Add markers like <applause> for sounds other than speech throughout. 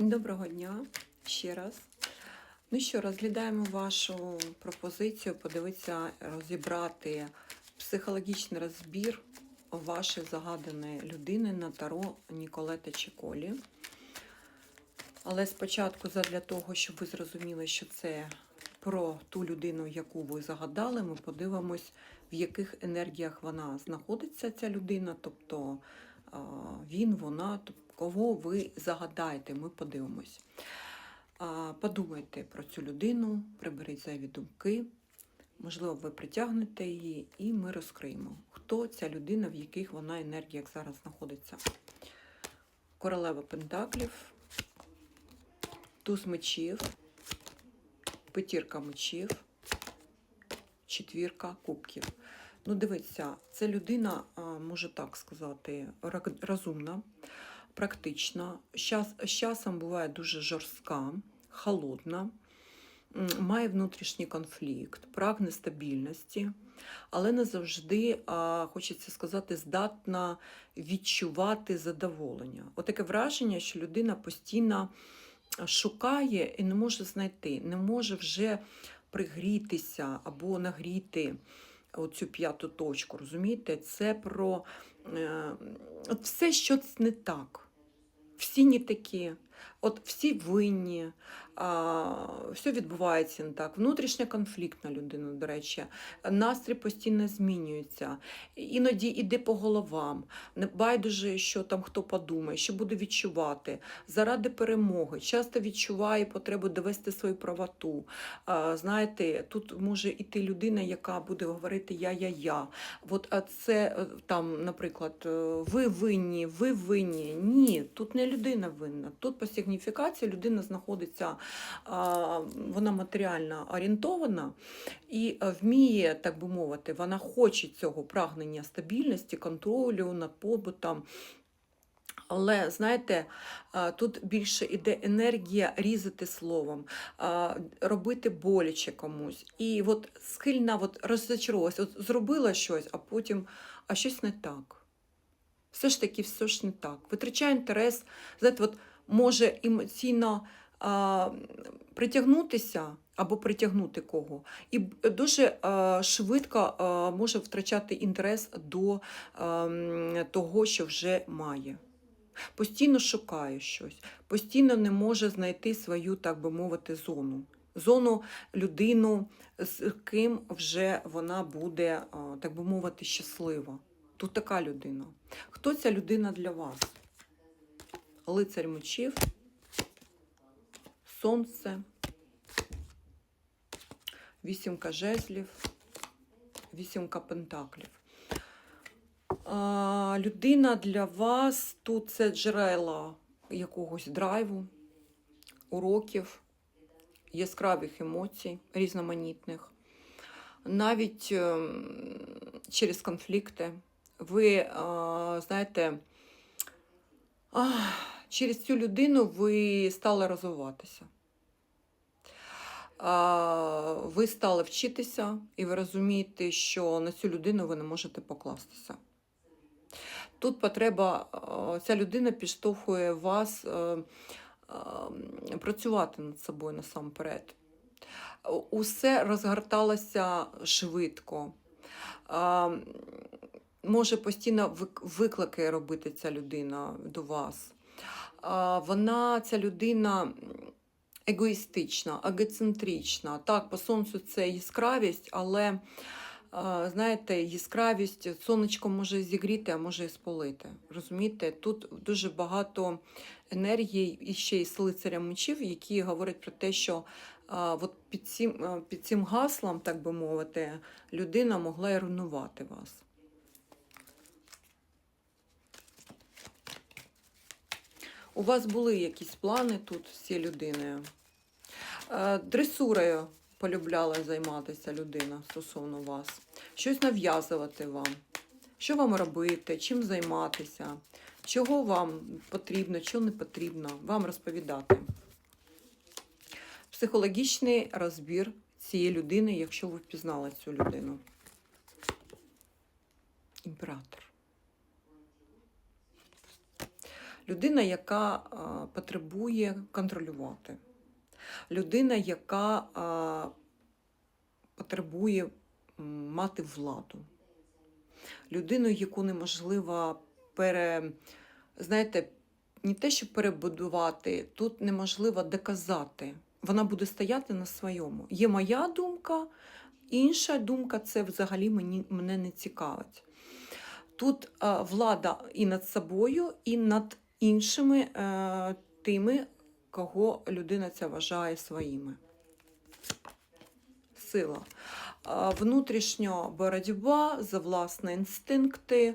Доброго дня ще раз. Ну що, розглядаємо вашу пропозицію, подивитися, розібрати психологічний розбір вашої загаданої людини на таро Ніколета Чіколі. Але спочатку, для того, щоб ви зрозуміли, що це про ту людину, яку ви загадали, ми подивимось, в яких енергіях вона знаходиться, ця людина, тобто він, вона, кого ви загадаєте, ми подивимось. Подумайте про цю людину, приберіть зайві думки. Можливо, ви притягнете її, і ми розкриємо, хто ця людина, в яких вона енергіях зараз знаходиться. Королева Пентаклів, туз мечів, п'ятірка мечів, четвірка кубків. Ну, дивіться, це людина, можу так сказати, розумна, практична. З часом буває дуже жорстка, холодна, має внутрішній конфлікт, прагне стабільності, але не завжди, хочеться сказати, здатна відчувати задоволення. Отаке враження, що людина постійно шукає і не може знайти, не може вже пригрітися або нагріти оцю п'яту точку. Розумієте? Це про е, все, що не так. Всі не такі, от всі винні, а, все відбувається не так. Внутрішня конфліктна людина, до речі, настрій постійно змінюється, іноді йде по головам, не байдуже, що там хто подумає, що буде відчувати заради перемоги. Часто відчуває потребу довести свою правоту. А, знаєте, тут може іти людина, яка буде говорити я-я-я. От, а це е, там, наприклад, ви винні, ви винні. Ні, тут не людина винна. Тут по сигніфікації людина знаходиться, вона матеріально орієнтована і е, вміє, так би мовити, вона хоче цього прагнення стабільності, контролю над побутом. Але знаєте, тут більше іде енергія різати словом, робити боляче комусь. І от схильна от розчаровувалась, от зробила щось, а потім а щось не так. Все ж таки, все ж не так. Витрачає інтерес, знаєте, от може емоційно а, притягнутися або притягнути кого, і дуже а, швидко а, може втрачати інтерес до а, того, що вже має постійно шукає щось, постійно не може знайти свою, так би мовити, зону. Зону людину, з ким вже вона буде, так би мовити, щаслива. Тут така людина. Хто ця людина для вас? Лицарь мечів, сонце, вісімка жезлів, вісімка пентаклів. А, людина для вас тут це джерела якогось драйву, уроків, яскравих емоцій, різноманітних. Навіть ем, через конфлікти. Ви, знаєте, через цю людину ви стали розвиватися. Ви стали вчитися, і ви розумієте, що на цю людину ви не можете покластися. Тут потреба, ця людина підштовхує вас е, е, працювати над собою насамперед. Усе розгорталося швидко. Може постійно виклики робити ця людина до вас. Вона, ця людина, егоїстична, егоцентрична. Так, по сонцю це яскравість, але знаєте, яскравість сонечко може зігріти, а може і спалити. Розумієте, тут дуже багато енергії і ще й з лицаря мечів, які говорять про те, що от під, цим, під цим гаслом, так би мовити, людина могла і руйнувати вас. У вас були якісь плани тут з цією людиною? Е, Дресурою полюбляла займатися людина стосовно вас. Щось нав'язувати вам. Що вам робити, чим займатися, чого вам потрібно, чого не потрібно, вам розповідати. Психологічний розбір цієї людини, якщо ви впізнали цю людину. Імператор. Людина, яка потребує контролювати, людина, яка потребує мати владу, людину, яку неможливо пере, знаєте, не те, що перебудувати, тут неможливо доказати. Вона буде стояти на своєму. Є моя думка, інша думка це взагалі мені, мене не цікавить. Тут влада і над собою, і над іншими е, тими, кого людина ця вважає своїми. Сила. Е, Внутрішньо боротьба за власні інстинкти,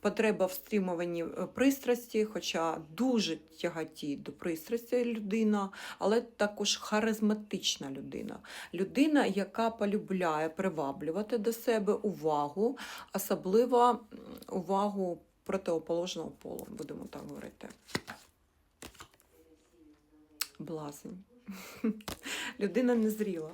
потреба в стримуванні е, пристрасті, хоча дуже тяготіє до пристрасті людина, але також харизматична людина. Людина, яка полюбляє приваблювати до себе увагу, особливо увагу протиоположного полу, будемо так говорити. Блазень. <laughs> Людина незріла.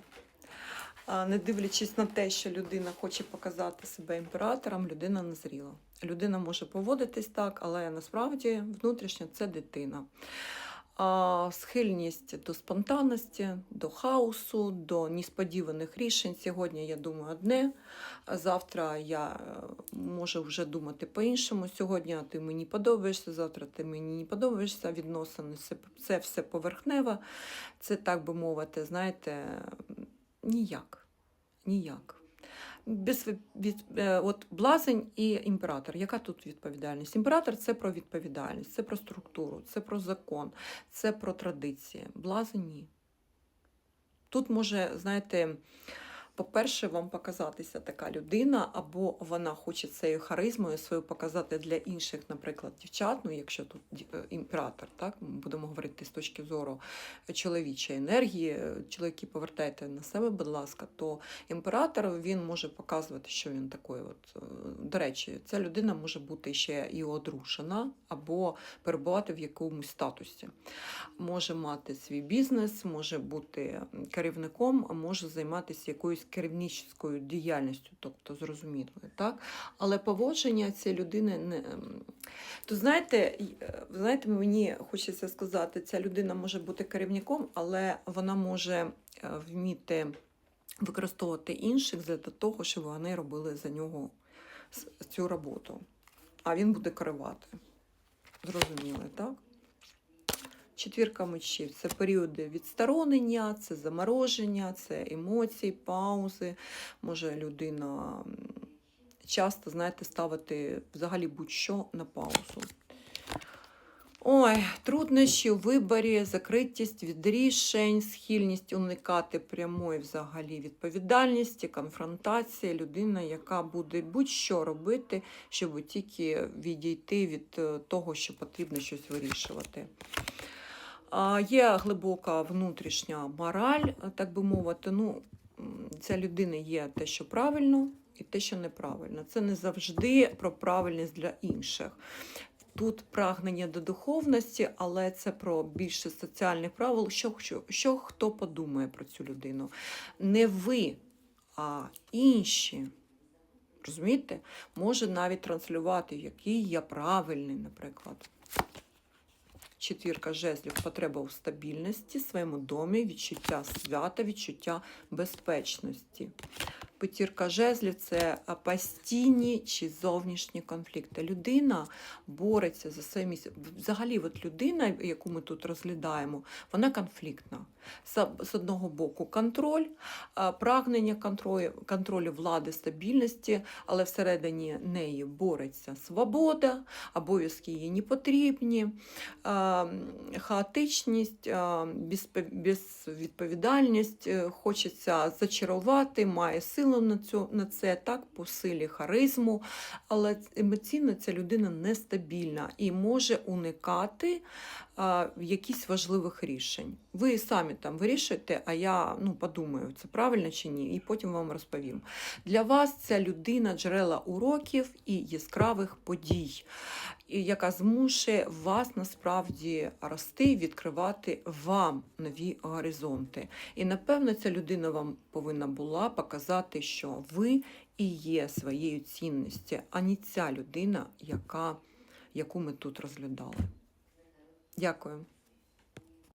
Не дивлячись на те, що людина хоче показати себе імператором, людина незріла. Людина може поводитись так, але насправді внутрішньо це дитина. Схильність до спонтанності, до хаосу, до несподіваних рішень. Сьогодні я думаю одне, завтра я е, можу вже думати по-іншому. Сьогодні ти мені подобаєшся, завтра ти мені не подобаєшся. Відносини це, все поверхнево. Це так би мовити, знаєте, ніяк. Ніяк. Без, від- е, от блазень і імператор. Яка тут відповідальність? Імператор це про відповідальність, це про структуру, це про закон, це про традиції. Блазень ні. Тут може, знаєте, по-перше, вам показатися така людина, або вона хоче цією харизмою свою показати для інших, наприклад, дівчат, ну якщо тут е, імператор, так будемо говорити з точки зору чоловічої енергії, е, чоловіки повертайте на себе, будь ласка, то імператор він може показувати, що він такий. От е, до речі, ця людина може бути ще і одрушена, або перебувати в якомусь статусі. Може мати свій бізнес, може бути керівником, може займатися якоюсь керівничською діяльністю, тобто зрозуміло, так? Але поводження цієї людини не. ем, То знаєте, е, знаєте, мені хочеться сказати, ця людина може бути керівником, але вона може е, вміти використовувати інших для того, щоб вони робили за нього цю роботу. А він буде керувати. Зрозуміло, так? Четвірка мечів це періоди відсторонення, це замороження, це емоції, паузи. Може людина часто, знаєте, ставити взагалі будь-що на паузу. Ой, труднощі у виборі, закритість від рішень, схильність уникати прямої взагалі відповідальності, конфронтації, людина, яка буде будь-що робити, щоб тільки відійти від е, того, що потрібно щось вирішувати. Є глибока внутрішня мораль, так би мовити. Ну, ця людина є те, що правильно, і те, що неправильно. Це не завжди про правильність для інших. Тут прагнення до духовності, але це про більше соціальних правил, що, що, що хто подумає про цю людину. Не ви, а інші. Розумієте? Може навіть транслювати, який я правильний, наприклад. Четвірка жезлів, потреба у стабільності, своєму домі, відчуття свята, відчуття безпечності. П'ятірка жезлів це постійні чи зовнішні конфлікти. Людина бореться за своє місце. Взагалі, от людина, яку ми тут розглядаємо, вона конфліктна. З одного боку контроль, прагнення контролю, контролю влади, стабільності, але всередині неї бореться свобода, обов'язки їй не потрібні, хаотичність, безвідповідальність, е, хочеться зачарувати, має силу на, цю, на це, так, по силі харизму, але емоційно ця людина нестабільна і може уникати а, якісь важливих рішень. Ви самі там вирішуєте, а я ну, подумаю, це правильно чи ні, і потім вам розповім. Для вас ця людина джерела уроків і яскравих подій, яка змушує вас насправді рости, відкривати вам нові горизонти. І напевно ця людина вам повинна була показати, що ви і є своєю цінністю, а не ця людина, яка, яку ми тут розглядали. Дякую.